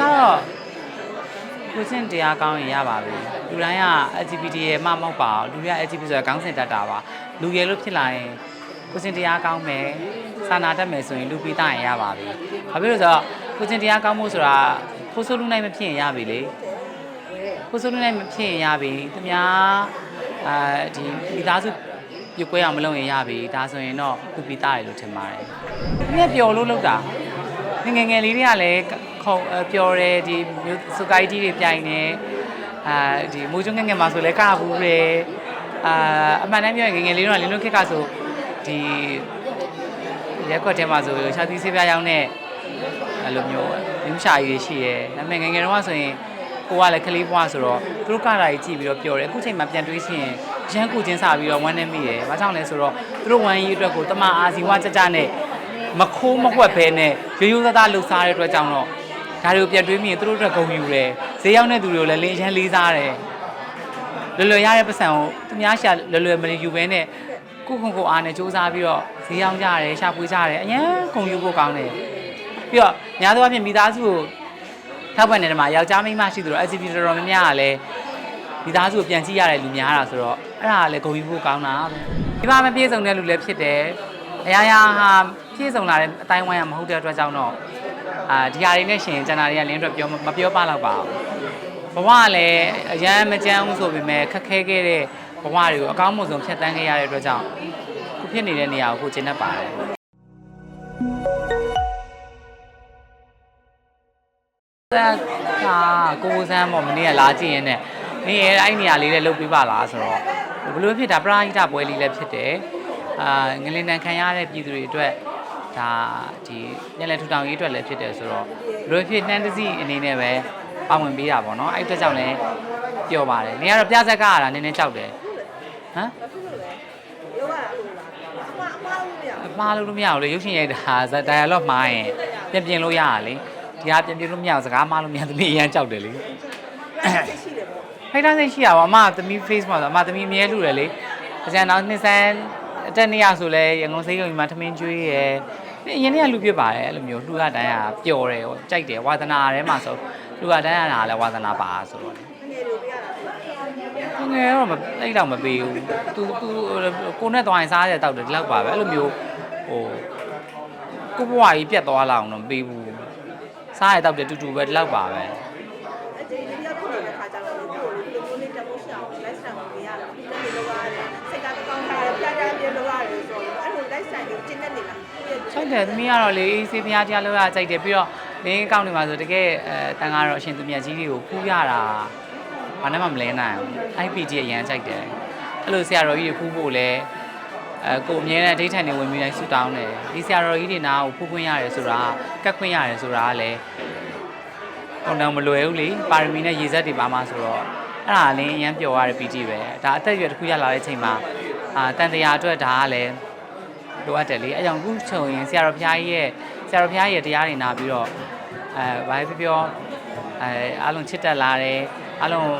ကတော့ကိုချင်းတရားကောင်းရင်ရပါပြီလူတိုင်းက LGBT ရဲ့မမဟုတ်ပါဘူးလူတွေက LGBT ဆိုတာခေါင်းစဉ်တတ်တာပါလူရယ်လို့ဖြစ်လာရင်ကိုချင်းတရားကောင်းမယ်စာနာတတ်မယ်ဆိုရင်လူပိသားရင်ရပါပြီဘာဖြစ်လို့လဲဆိုတော့ကိုချင်းတရားကောင်းမှုဆိုတာကိုဆိုးလူနိုင်မဖြစ်ရင်ရပြီလေကိုဆိုးလူနိုင်မဖြစ်ရင်ရပြီသူများအာဒီမိသားစုပြုတ်ကွဲအောင်မလုပ်ရင်ရပြီဒါဆိုရင်တော့လူပိသားရလို့ထင်ပါတယ်သူကပျော်လို့လုပ်တာငယ်ငယ်ငယ်လေးတွေကလည်း ခုံအဲ့ပျော်တယ်ဒီမျိုးစကိုင်းတီးတွေပြိုင်နေအာဒီမူကျွန်းငယ်ငယ်မှာဆိုလဲကဘူးတယ်အာအမှန်တမ်းပြောရင်ငယ်ငယ်လေးတော့လင်းလုံးခက်ကဆိုဒီရက်ကွက်ထဲမှာဆိုရှာသီးဆေးပြားရောင်းတဲ့အဲ့လိုမျိုးလင်းရှာကြီးတွေရှိရဲဒါပေမဲ့ငယ်ငယ်တော့ဆိုရင်ကိုကလည်းကလေးဘွားဆိုတော့သူတို့ကတာကြီးကြည့်ပြီးတော့ပျော်တယ်အခုချိန်မှာပြန်တွေးရှင်ရန်ကူချင်းစားပြီးတော့ဝမ်းနေမိတယ်ဘာကြောင့်လဲဆိုတော့သူတို့ဝမ်းကြီးအတွက်ကိုတမအာစီဝါကြကြနဲ့မခိုးမကွက်ဘဲနဲ့ရိုးရိုးသားသားလှုပ်ရှားတဲ့အတွက်ကြောင့်တော့ ဒါတွေကိုပြန်တွေးမိရင်သူတို့အတွက်ဂုဏ်ယူတယ်ဈေးရောက်တဲ့သူတွေကိုလည်းလင်းချမ်းလေးစားတယ်လွယ်လွယ်ရတဲ့ပတ်စံကိုသူများရှာလွယ်လွယ်မယူဘဲနဲ့ကိုခုံကိုအားနဲ့စူးစမ်းပြီးတော့ဈေးရောက်ကြတယ်ရှာဖွေကြတယ်အရင်ဂုဏ်ယူဖို့ကောင်းတယ်ပြီးတော့ညာသောအဖြစ်မိသားစုကိုထောက်ပံ့နေတဲ့မှာယောက်ျားမိန်းမရှိသလို LGBT တော်တော်များများကလည်းမိသားစုကိုပြန်ကြည့်ရတဲ့လူများတာဆိုတော့အဲ့ဒါကလည်းဂုဏ်ယူဖို့ကောင်းတာပဲဒီမှာမပြေဆုံးတဲ့လူလည်းဖြစ်တယ်အရာရာဟာပြည့်စုံလာတဲ့အတိုင်းဝိုင်းကမဟုတ်တဲ့အတွက်ကြောင့်တော့ အာဒီဟာတွေနဲ့ရှင်ကျန်တာတွေကလင်းအတွက်ပြောမပြောပါတော့ပါဘူးဘဝကလည်းအရန်မကြမ်းဘူးဆိုပေမဲ့ခက်ခဲခဲ့တဲ့ဘဝတွေကိုအကောင်းဆုံးဖြတ်တန်းခဲ့ရတဲ့အတွက်ကြောင့်ခုဖြစ်နေတဲ့နေရာကိုကိုကျင့်တတ်ပါတယ်အဲ့ဒါကိုကိုစမ်းပေါ့မနေ့ကလာကြည့်ရင်ねနေရအဲ့နေရာလေးလည်းလုတ်ပေးပါလားဆိုတော့ဘလို့ဖြစ်တာပရာဟိတပွဲလေးလည်းဖြစ်တယ်အာငလင်တန်ခံရတဲ့ပြည်သူတွေအတွက် ဒါဒီညလက်ထူထောင်ရေးအတွက်လည်းဖြစ်တယ်ဆိုတော့ဘယ်လိုဖြစ်နှမ်းတစီအနေနဲ့ပဲပါဝင်ပေးတာပေါ့နော်အဲ့အတွက်ကြောင့်လည်းပျော်ပါတယ်နေကတော့ပြဇက်ကရတာနည်းနည်းကြောက်တယ်ဟမ်အမှားလို့မရဘူးလေရုပ်ရှင်ရိုက်တာဇက် dialogue မှားရင်ပြင်ပြင်လို့ရတာလေဒီဟာပြင်ပြင်လို့မရဘူးစကားမှားလို့မရသမီးအရန်ကြောက်တယ်လေဖိုက်တာစိတ်ရှိရပါအမသမီး face မှာဆိုအမသမီးအမြဲလူတယ်လေအကျန်တော့နှစ်ဆန်း အတက်နေရဆိုလဲရန်ကုန်စိတ်ကုံမှာထမင်းကျွေးရယ်အရင်ကလူပြစ်ပါတယ်အဲ့လိုမျိုးလှူရတန်းရပျော်တယ်ဟိုကြိုက်တယ်ဝါသနာထဲမှာဆိုလှူရတန်းရတာလည်းဝါသနာပါဆိုတော့ငယ်တော့မအဲ့တော့မပေးဘူး तू तू ကိုနဲ့သွားရင်စားရတောက်တယ်ဒီလောက်ပါပဲအဲ့လိုမျိုးဟိုကိုဘွားကြီးပြတ်သွားလောက်အောင်တော့မပေးဘူးစားရတောက်တယ်တူတူပဲဒီလောက်ပါပဲ ဒီဒီရောက်ဖြစ်နေတဲ့ခါကျတော့ဒီလိုလိုလိုလေးတမိုးရှောင်းလက်ဆံကိုရတာဒီလိုလိုရတယ်စိတ်ကကောင်းတာပြားပြားပြင်းလို့ရတယ်ဆိုတော့အဲ့လို လက်ဆံကိုကျင်းနေနေတာဆိုင်တယ်သမီးကတော့လေအေးဆေးဖျားတရားလောက်ရကြိုက်တယ်ပြီးတော့လင်းကောင်းနေမှာဆိုတကယ်အဲတန်ကားတော့အရှင်သူမြတ်ကြီးတွေကိုဖူးရတာဘာနဲ့မှမလဲနိုင်ဘူး IPG အရန်ကြိုက်တယ်အဲ့လိုဆရာတော်ကြီးတွေဖူးဖို့လဲအဲကိုအမြဲတမ်းဒိဋ္ဌန်တွေဝင်ပြီးတိုင်းဆူတောင်းတယ်ဒီဆရာတော်ကြီးတွေနားကိုဖူးခွင့်ရတယ်ဆိုတာကတ်ခွင့်ရတယ်ဆိုတာကလည်းကောင်းတော့မလွယ်ဘူးလေပါရမီနဲ့ရေစက်တွေပါမှဆိုတော့အဲ့ဒါလည်းအရန်ပျော်ရတဲ့ PG ပဲဒါအသက်အရွယ်တစ်ခုရလာတဲ့အချိန်မှာအာတန်တရားအတွက်ဒါကလည်း လိုအပ်တယ်လေအဲကြောင့်အခုချုပ်ရင်ဆရာတော်ဘုရားကြီးရဲ့ဆရာတော်ဘုရားကြီးရဲ့တရားတွေနာပြီးတော့အဲဘာပဲပြောပြောအဲအားလုံးချစ်တက်လာတယ်အားလုံး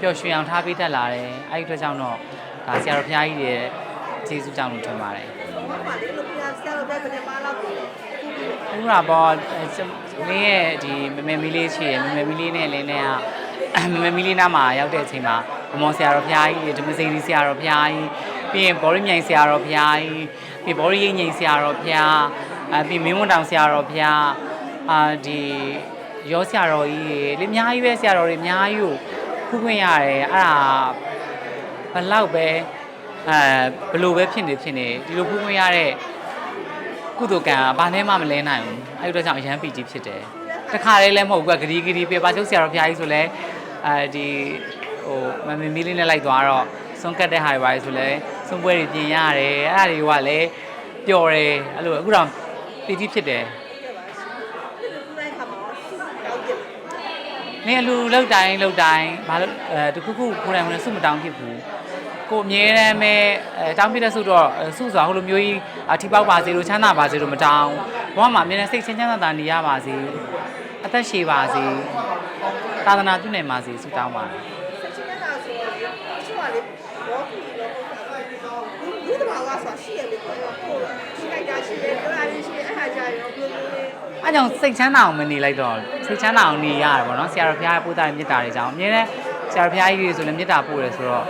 ပျော်ရွှင်အောင်ထားပေးတတ်လာတယ်အဲဒီအတွက်ကြောင့်တော့ဒါဆရာတော်ဘုရားကြီးရဲ့ကျေးဇူးကြောင့်လို့ထင်ပါတယ်ဘာမှလေးလိုပြားဆရာတို့ပဲဘယ်နဲ့ပါလောက်ကိုဥရာပေါ်မင်းရဲ့ဒီမမေမီလေးရှိရယ်မမေမီလေးနဲ့လင်းနဲ့ကမမေမီလေးနားမှာရောက်တဲ့အချိန်မှာဘမောဆရာတော်ဘုရားကြီးဓမ္မစိန်ဆရာတော်ဘုရားကြီးပြီးရင်ဘောရိမြိုင်ဆရာတော်ဘုရားကြီး ပြီးဘောရိရိငိန်ဆရာတော်ဘုရားအပြီးမင်းဝန်းတောင်ဆရာတော်ဘုရားအာဒီရောဆရာတော်ကြီးလေအများကြီးပဲဆရာတော်တွေအများကြီးကိုဖူးခွင့်ရတယ်အဲ့ဒါဘလောက်ပဲအဲဘလို့ပဲဖြစ်နေဖြစ်နေဒီလိုဖူးခွင့်ရတဲ့ကုသိုလ်ကံကဘာနဲ့မှမလဲနိုင်ဘူးအဲ့ဒီတော့ကြောင့်အရန်ပီတိဖြစ်တယ်တခါလေးလည်းမဟုတ်ဘူးကဂရီဂရီပြပါချုပ်ဆရာတော်ဘုရားကြီးဆိုလဲအဲဒီဟိုမမီမီလေးနဲ့လိုက်သွားတော့ဆုံးကတ်တဲ့ဟာတွေပါလေဆိုလဲ ဆုံးပွဲတွေပြင်ရတယ်အဲ့ဒါတွေကလည်းပျော်တယ်အဲ့လိုအခုတော့ပီတိဖြစ်တယ်နိုင်ခါမှာတောင်းကြည့်နင်အလူလောက်တိုင်းလောက်တိုင်းဘာလို့အဲတခုခုကိုယ်တိုင်ဝင်စုမတောင်းဖြစ်ဘူးကိုအမြဲတမ်းပဲအဲတောင်းပြတဲ့စုတော့စုစွာဟိုလိုမျိုးကြီးအထီပေါက်ပါစေလို့ချမ်းသာပါစေလို့မတောင်းဘဝမှာအမြဲတမ်းစိတ်ချင်းချမ်းသာတာနေရပါစေအသက်ရှည်ပါစေသာသနာပြုနိုင်ပါစေဆုတောင်းပါတယ် ဆက်ချင်းနေတာဆိုတော့ချို့ ကလေဘောကီလောကဒီဒီတဘာဝဆိုရှိရလေကိုကိုရှိလိုက်တာရှိတယ်ပြောတာလေးရှိတယ်အဲ့ဟာကြာရောဘယ်လိုလဲအဲကြောင့်စိတ်ချမ်းသာအောင်မနေလိုက်တော့စိတ်ချမ်းသာအောင်နေရတယ်ပေါ့နော်ဆရာတော်ဘုရားရဲ့ပို့တာတဲ့မေတ္တာတွေကြောင့်အမြဲတမ်းဆရာတော်ဘုရားကြီးတွေဆိုလည်းမေတ္တာပို့တယ်ဆိုတော့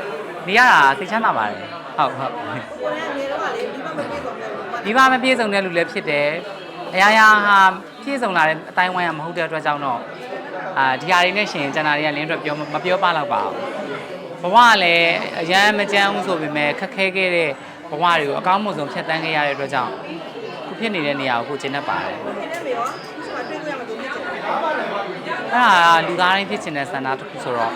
နေရတာစိတ်ချမ်းသာပါတယ်ဟုတ်ဟုတ်ကိုယ်ကနေတော့လေဒီမှာမပြေတော့ဘူးဒီမှာမပြေဆုံးတဲ့လူလည်းဖြစ်တယ်အရာရာဟာပြေဆုံးလာတဲ့အတိုင်းဝိုင်းကမဟုတ်တဲ့အတွက်ကြောင့်တော့အာဒီဟာတွေနဲ့ရှင်ကျန်တာတွေကလင်းအတွက်ပြောမပြောပါတော့ပါဘူးဘဝကလည်းအရန်မကြမ်းဘူးဆိုပေမဲ့ခက်ခဲခဲ့တဲ့ ဘဝတွေကိုအကောင်းဆုံးဖြတ်တန်းခဲ့ရတဲ့အတွက်ကြောင့်ခုဖြစ်နေတဲ့နေရာကိုကိုကျင့်တတ်ပါတယ်ဒီနေ့မေရောဒီမှာတွေ့ကြရမှာကိုဖြစ်ချင်တယ်အဲ့ဒါကလူသားတိုင်းဖြစ်ချင်တဲ့ဆန္ဒတစ်ခုဆိုတော့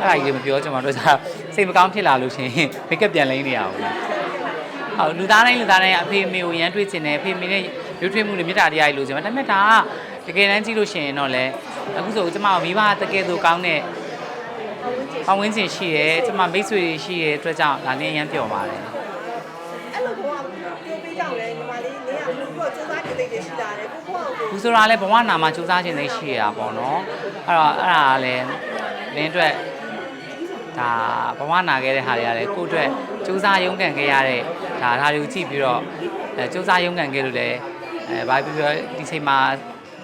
အဲ့ဒါကြီးမပြောချင်ပါတော့ကြာစိတ်မကောင်းဖြစ်လာလို့ရှိရင်မိတ်ကပ်ပြန်လိမ့်နေရအောင်ဟုတ်လူသားတိုင်းလူသားတိုင်းအဖေအမေကိုရမ်းတွေ့ချင်တယ်အဖေအမေနဲ့ရွေးထွေးမှုတွေမေတ္တာတရားတွေလိုချင်တယ်ဒါပေမဲ့ဒါကတကယ်တမ်းကြည့်လို့ရှိရင်တော့လေအခုဆိုကျမမိဘတကယ်ဆိုကောင်းတဲ့ပဝင်းချင်ရှိတယ်ကျမမိတ်ဆွေတွေရှိတဲ့အတွက်ကြောင့်ဒါလည်းရမ်းပျော်ပါတယ်အဲ့လိုဘောကပြောပေး ကြတယ်ညီမလေးနေရဘူးကိုစူးစမ်းနေတဲ့တွေရှိလာတယ်ကိုကိုကို ဘူးဆိုတာလည်းဘဝနာမှာစူးစမ်းခြင်းသိရှိရတာပေါ့နော်အဲ့တော့အဲ့ဒါကလည်းလင်းအတွက်ဒါဘဝနာခဲ့တဲ့ဟာတွေကလည်းကိုယ့်အတွက်စူးစမ်းရုန်းကန်ခဲ့ရတဲ့ဒါဒါတွေကိုကြည့်ပြီးတော့အဲစူးစမ်းရုန်းကန်ခဲ့လို့လည်းအဲဘာပြောပြောဒီချိန်မှာ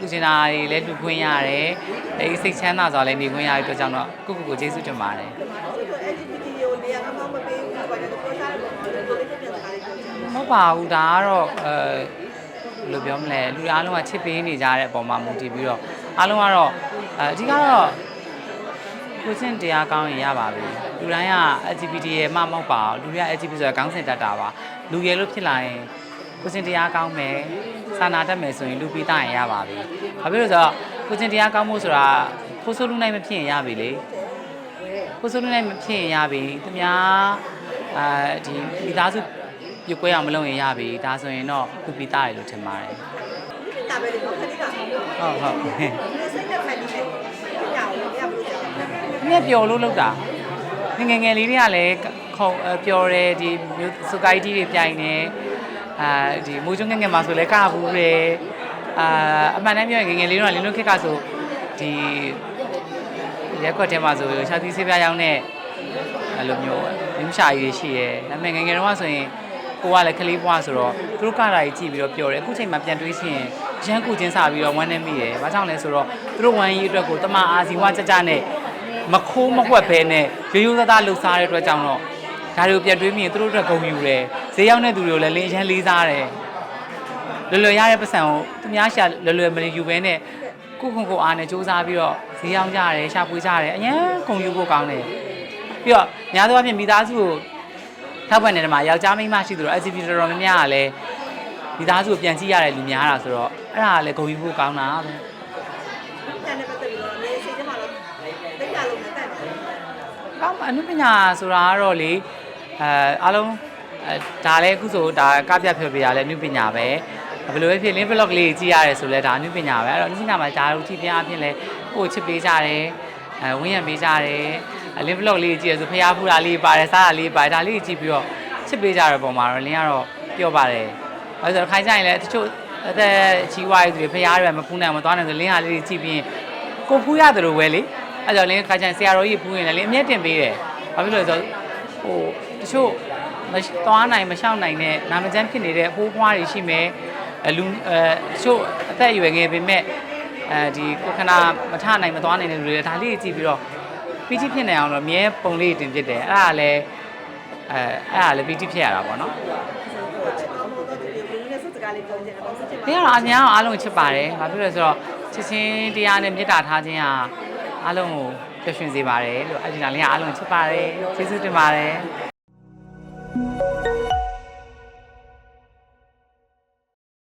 လူချင်တာတွေလည်းလူခွင့်ရတယ်အဲဒီစိတ်ချမ်းသာစွာလည်းနေခွင့်ရတဲ့အတွက်ကြောင့်တော့ကိုယ့်ကိုယ်ကိုကျေးဇူးတင်ပါတယ်ဆိုတော့ LGBT ကိုနေရာကမှမပေးဘူးဘာလို့ပြောစားတယ်ပေါ့လေကိုလေးပြန်စားလိုက်ကြတယ် မဟုတ်ပါဘူးဒါကတော့အဲဘယ်လိုပြောမလဲလူအားလုံးကချစ်ပေးနေကြတဲ့အပေါ်မှာမူတည်ပြီးတော့အားလုံးကတော့အဲအဓိကတော့ကိုချင်းတရားကောင်းရင်ရပါပြီလူတိုင်းက LGBT ရဲ့မမဟုတ်ပါဘူးလူတွေက LGBT ဆိုတာကောင်းစင်တတ်တာပါလူရယ်လို့ဖြစ်လာရင် ကိုချင်းတရားကောင်းမယ်စာနာတတ်မယ်ဆိုရင်လူပြီးသားရင်ရပါပြီဘာဖြစ်လို့လဲဆိုတော့ကိုချင်းတရားကောင်းမှုဆိုတာကိုဆိုးလူနိုင်မဖြစ်ရင်ရပြီလေကိုစိုးလုံးနဲ့မဖြစ်ရင်ရပြီသူများအာဒီမိသားစုပြုတ်ကွဲအောင်မလုပ်ရင်ရပြီဒါဆိုရင်တော့သူပြီးသားရလို့ထင်ပါတယ်ဒီနာပဲလေခဏလေးကဟုတ်ဟုတ်ဒီစိတ်နဲ့ခံနေတယ်ညောင်ရဘူးကြာမြက်ပျော်လို့လောက်တာငငယ်ငယ်လေးတွေကလည်းခုံပျော်တယ်ဒီမျိုးစကိုင်းတီးတွေပြိုင်နေ အာဒီမိုးချုံငယ်ငယ်မှာဆိုလဲကဘူးတယ်အာအမှန်တမ်းပြောရင်ငယ်ငယ်လေးတော့လင်းလုံးခက်ကဆိုဒီရက်ကွက်ထဲမှာဆိုရှာသီးဆေးပြားရောင်းတဲ့အဲ့လိုမျိုးမြင်းရှာကြီးတွေရှိရဲဒါပေမဲ့ငယ်ငယ်တော့ဆိုရင်ကိုကလည်းကလေးဘွားဆိုတော့သူတို့ကတာကြီးကြည့်ပြီးတော့ပျော်တယ်အခုချိန်မှာပြန်တွေးချင်းရမ်းကူချင်းစားပြီးတော့ဝမ်းနေမိတယ်။ဘာကြောင့်လဲဆိုတော့သူတို့ဝမ်းကြီးအတွက်ကိုတမအာစီဝါကြကြနဲ့မခိုးမကွက်ပဲနဲ့ရိုးရိုးသားသားလှူစားတဲ့အတွက်ကြောင့်တော့ဒါတွေကိုပြန်တွေးမိရင်သူတို့အတွက်ဂုဏ်ယူတယ်။ ဈေးရောက်တဲ့သူတွေကိုလည်းလင်းရမ်းလေးစားတယ်။လွယ်လွယ်ရတဲ့ပတ်စံကိုသူများရှာလွယ်လွယ်မယူဘဲနဲ့ကိုခုံကိုအားနဲ့စူးစမ်းပြီးတော့ဈေးရောက်ကြတယ်ရှာဖွေကြတယ်အရင်ဂုဏ်ယူဖို့ကောင်းတယ်။ပြီးတော့ညာသောအဖြစ်မိသားစုကိုထောက်ပံ့နေတဲ့မှာယောက်ျားမိန်းမရှိသလို LGBT တော်တော်များများကလည်းမိသားစုကိုပြန်ကြည့်ရတဲ့လူများတာဆိုတော့အဲ့ဒါကလည်းဂုဏ်ယူဖို့ကောင်းတာပဲပြန်နေပတ်သက်ပြီးတော့နေစိတ်ထဲမှာတော့တိတ်ရလို့မတတ်ဘူးကောင်းပါအနုပညာဆိုတာကတော့လေအဲအားလုံး အဲဒါလည်းအခုဆိုဒါကပြဖြောပြရလဲအနုပညာပဲဘယ်လိုပဲဖြစ်လင်း vlog လေးကြည့်ရတယ်ဆိုလဲဒါအနုပညာပဲအဲ့တော့အနုပညာမှာဒါတို့ကြည့်ပြအဖြစ်လဲကိုယ်ချစ်ပေးကြတယ်အဲဝင်းရံပေးကြတယ်လင်း vlog လေးကြည့်ရဆိုဖျားဖူတာလေးပါတယ်စားတာလေးပါတယ်ဒါလေးကြည့်ပြီးတော့ချစ်ပေးကြတဲ့ပုံမှာတော့လင်းကတော့ပြောပါတယ်ဘာလို့လဲဆိုတော့ခိုင်းကြရင်လည်းတချို့အသက်ကြီးဝါးရေးသူတွေဖျားတွေမဖူးနိုင်မသွားနိုင်ဆိုလင်းဟာလေးကြည့်ပြီးရင်ကိုဖူးရတယ်လို့ပဲလေအဲ့ကြောင့်လင်းခါကျရင်ဆရာတော်ကြီးဖူးရင်လည်းလင်းအမျက်တင်ပေးတယ်။ဘာဖြစ်လို့လဲဆိုတော့ဟိုတချို့မ သွားနိုင်မလျှောက်နိုင်တဲ့နာမကျန်းဖြစ်နေတဲ့အဖိုးဖွားတွေရှိမယ်။အလူအဲတချို့အသက်အရွယ်ငယ်ပေမဲ့အဲဒီကိုခဏမထနိုင်မသွားနိုင်တဲ့လူတွေဒါလေးကြည့်ပြီးတော့ပီတိဖြစ်နေအောင်တော့အမြဲပုံလေးတင်ဖြစ်တယ်။အဲ့ဒါလည်းအဲအဲ့ဒါလည်းပီတိဖြစ်ရတာပေါ့နော်ချစ်အောင်လို့တော့ဒီလိုမျိုးစကားလေးပြောကြတယ်တော့စစ်ချင်။ဒီကတော့အများအောင်အားလုံးချစ်ပါတယ်။ဘာဖြစ်လို့လဲဆိုတော့ချစ်ချင်းတရားနဲ့မေတ္တာထားခြင်းဟာအားလုံးကိုပျော်ရွှင်စေပါတယ်လို့အဂျင်နာလေးကအားလုံးချစ်ပါတယ်။ကျေးဇူးတင်ပါတယ်။